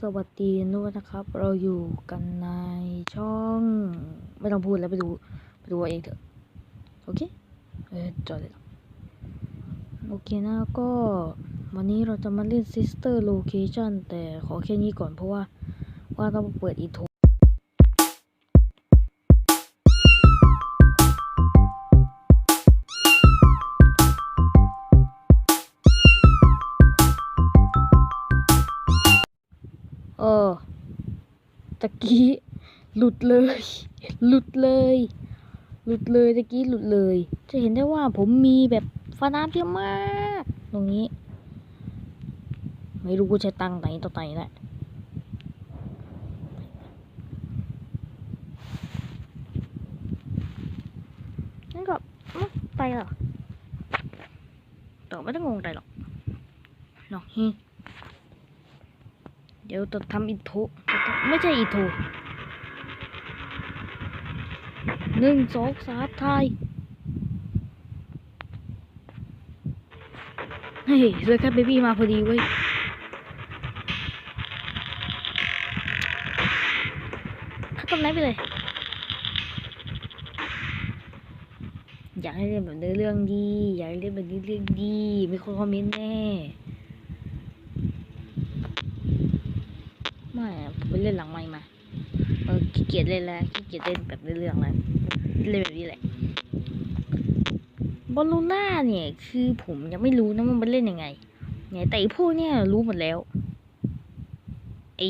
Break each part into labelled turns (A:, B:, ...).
A: สวัสดีนุ่นะครับ เราอยู่กันในช่อง ไม่ต้องพูดแล้วไปดูไปดูเอาเองเถอะ โอเคเออจอดเลยโอเคนะก็วันนี้เราจะมาเล่น Sister Location แต่ขอแค่นี้ก่อนเพราะว่าว่าต้องเปิดอีโท เออตะกี้หลุดเลย หลุดเลย หลุดเลยตะกี้หลุดเลย จะเห็นได้ว่าผมมีแบบฟ้าน้ำเยอะมาก ตรงนี้ ไม่รู้กูใช้ตังไหนต่อไหนแหละนั่นก็ไปเหรอต่อไม่ต้องงงใจหรอกเนาะฮิเดี๋ยวจะทำอินโทรไม่ใช่อินโทรหนึ่งสองสามไทยเฮ้ยเรือแคปเบบี้มาพอดีเว้ยข้าต้นไม้ไปเลย อยากให้เล่นแบบเนื้อเรื่องดี อยากให้เล่นแบบนี้เรื่องดี มีคนคอมเมนต์แน่ ไม่ผมไปเล่นหลังไม้มาเออขี้เกียจเล่นแล้วขี้เกียจเล่นแบบเรื่องแล้วเล่นแบบนี้แหละบอลลูน่าเนี่ยคือผมยังไม่รู้นะว่ามันเล่นยังไงเนี่ยแต่ไอพวกเนี่ยรู้หมดแล้วไอ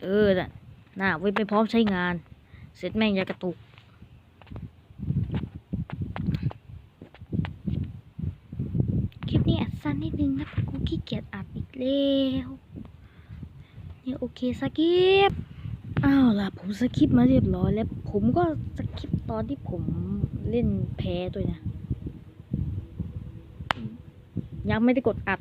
A: เออน่ะน่าไว้ไปพร้อมใช้งาน เสร็จแม่งจะกระตุกคลิปนี้อัดสั้นนิดนึงนะเพราะกูขี้เกียจอัด แล้วเนี่ยโอเคสกิปอ้าวล่ะผมสคริปมาเรียบร้อยแล้ว ผมก็สคริปตอนที่ผมเล่นแพ้ด้วยนะ ยังไม่ได้กดอัด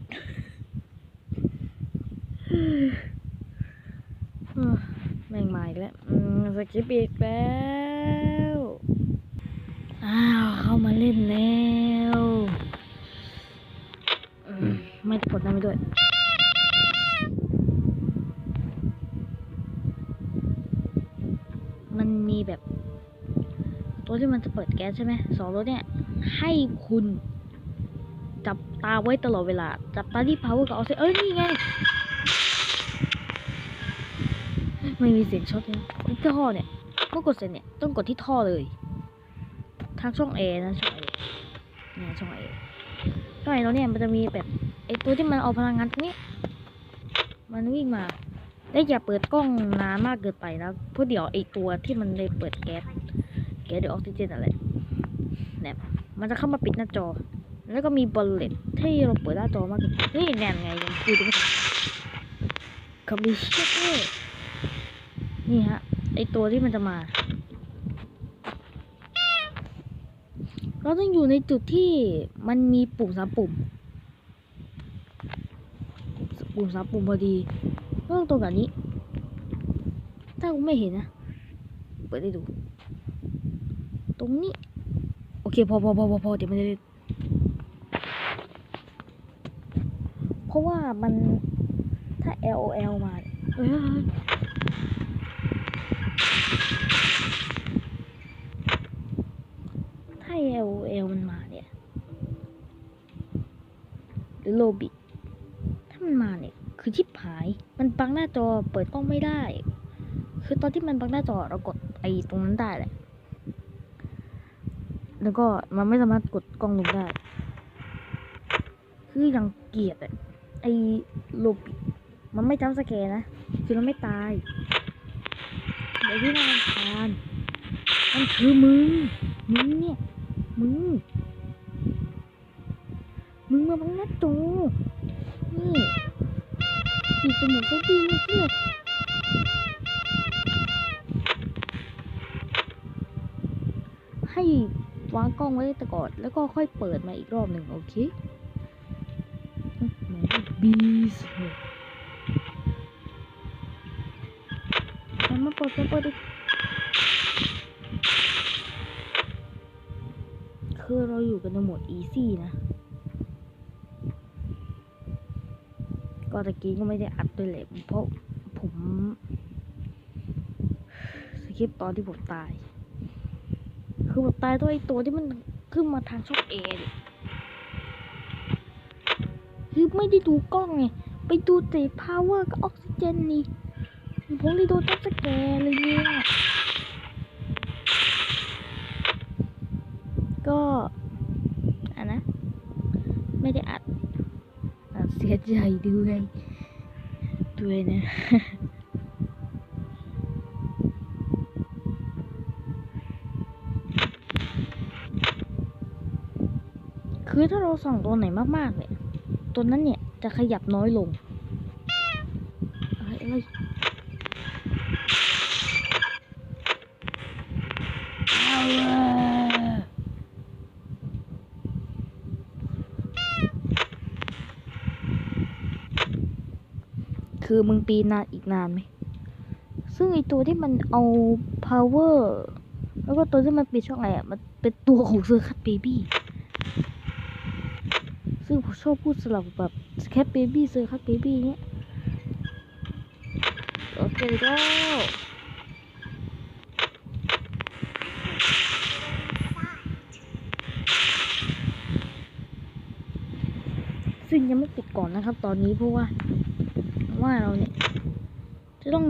A: แม่งมาอีกแล้วสคริปอีกแล้ว อ้าวเข้ามาเล่นแล้ว ไม่ได้กดนั่นไปด้วย ตัวที่มันจะเปิดแก๊สใช่ไหมสองตัวเนี่ยให้คุณจับตาไว้ตลอดเวลา จับตาที่ power กับ oxygen เอ้ย นี่ไง ไม่มีเสียงช็อตเลยที่ท่อเนี่ยเมื่อกดเสร็จเนี่ย ต้องกดที่ท่อเลย ทางช่อง A นะช่อง A เนี่ยช่อง A ช่อง A แล้วเนี่ยมันจะมีแบบไอตัวที่มันเอาพลังงานตรงนี้ มันวิ่งมา และอย่าเปิดกล้องนานมากเกินไปนะเพราะเดี๋ยวไอตัวที่มันเลยเปิดแก๊ส แก๊สหรือออกซิเจนอะไรเนี่ยมันจะเข้ามาปิดหน้าจอ แล้วก็มีบอลเลตที่เราเปิดหน้าจอมากขึ้นเฮ้ยแนนไงยังคุยไม่ทันเขามีเช็คเลยนี่ฮะ ไอตัวที่มันจะมา เราต้องอยู่ในจุดที่มันมีปุ่มสามปุ่ม ปุ่มสามปุ่มพอดีต้องตรงกับนี้ ถ้ากูไม่เห็นนะ เปิดให้ดู ตรงนี้ โอเคพอพอพอพอพอเดี๋ยวมันจะเพราะว่ามันถ้า L O L มาเนี่ยเอ้ยถ้า L O L มันมาเนี่ยหรือโลบิถ้ามันมาเนี่ยคือชิบหาย มันบังหน้าจอเปิดกล้องไม่ได้ คือตอนที่มันบังหน้าจอเรากดไอ้ตรงนั้นได้แหละ แล้วก็มันไม่สามารถกดกล้องลงได้ คือยังเกียดอะไอ้โลบิมันไม่จำสแกนนะ คือมันไม่ตายเดี๋ยวที่นารำคาญมันคือมึง มึงเนี่ย มึง มึงมาบังหน้าจอนี่ปิดจมูกซะดีเพื่อนให้ วางกล้องไว้แต่ก่อนแล้วก็ค่อยเปิดมาอีกรอบหนึ่งโอเคเหมือนบีสมันมาเปิดมาเปิดดิคือเราอยู่กันในโหมด easy นะ ก็ตะกี้ก็ไม่ได้อัดด้วยแหละเพราะผม สคริปต์ตอนที่ผมตาย คือผมตายด้วยไอตัวที่มันขึ้นมาทางช่องเอดิคือไม่ได้ดูกล้องไง ไปดูแต่พาวเวอร์กับออกซิเจนนี่ ผมได้ดูตั้งสแกนเลยเนี่ย ก็อันนะ ไม่ได้อัดเสียใจด้วยด้วยนะ คือถ้าเราส่องตัวไหนมากๆเนี่ย ตัวนั้นเนี่ยจะขยับน้อยลงอะไรอะไรคือมึงปีนนานอีกนานไหม ซึ่งไอตัวที่มันเอา power แล้วก็ตัวที่มันปิดช่องอะไรอะมันเป็นตัวของเซอร์คัตเบบี้ ซึ่งผมชอบพูดสลับแบบแคปเบบี้เซอร์คัตเบบี้เนี้ยโอเคแล้วซึ่งยังไม่ปิดก่อนนะครับ ตอนนี้เพราะว่าว่าเราเนี่ยจะต้อง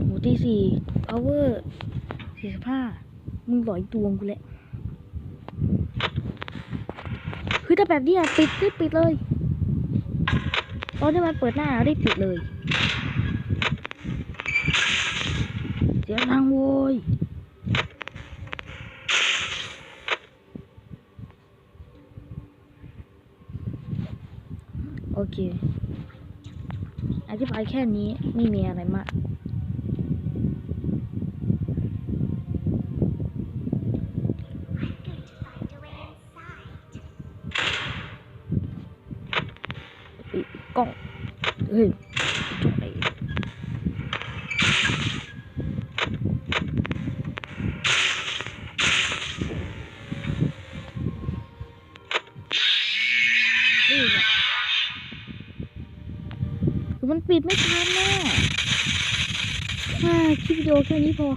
A: โหตีสี่ power สี่สิบห้ามึงหลอยดวงกูแหละ คือถ้าแบบนี้ปิดรีบปิดเลยตอนที่มันเปิดหน้ารีบปิดเลย เสียงดังโวยโอเค อธิบายแค่นี้ไม่มีอะไรมาก กล้อง เฮ้ยจบเลยนี่แหละคือมันปิดไม่ทันน่ะอ่าคลิปวิดีโอแค่นี้พอ